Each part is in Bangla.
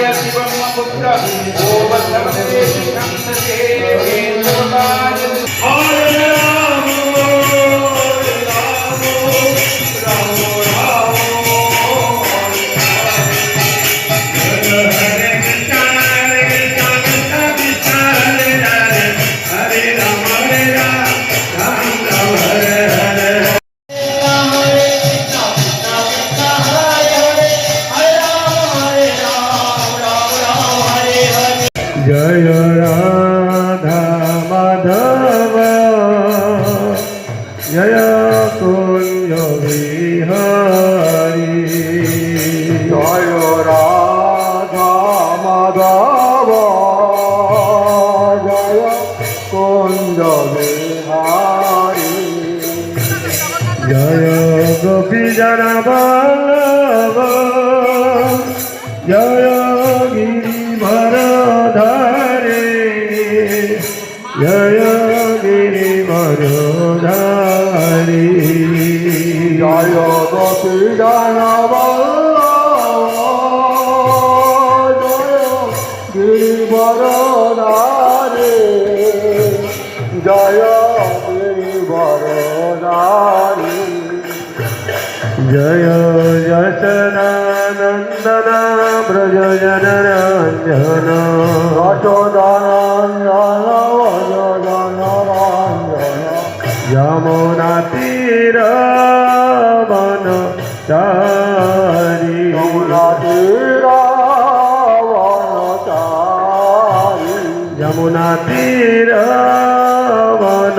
Yeah. জয় রাধা মাধব জয় কুঞ্জ বিহারী জয় রাধা মাধব জয় কুঞ্জ বিহারী জয় গোপী জনবল্লভ জয় હરી જય ગોપી ગણવલ્લભ જય ગિરિવર નારે જય ગિરિવર નારે જય જસનાનંદન બ્રજ જનરંજન અટોદાન যমুনা তীর বন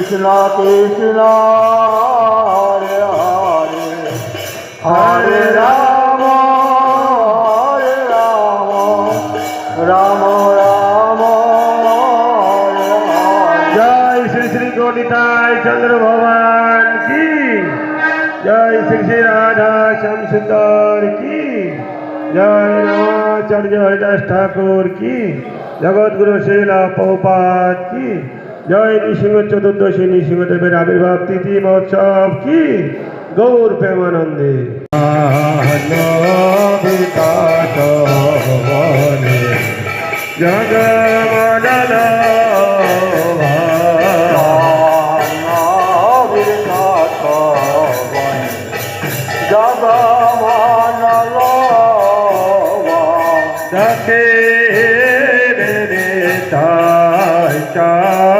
कृष्णा कृष्णा, हरे हरे। हरे राम हरे राम। राम राम जय श्री श्री गोडिताय चंद्र भगवान की। जय श्री श्री राधा श्याम सुंदर की। जय रामाचार्य हरिदास ठाकुर की। जगत गुरु शिला पहुपात की। জয় নৃসিংহ চতুর্দশী নৃসিংহদেবের আবির্ভাব তিথি মহোৎসব কি? গৌর প্রেমানন্দে। রে চাই চাই।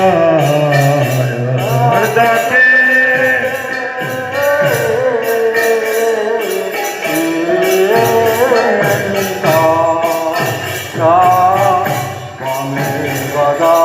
কাটে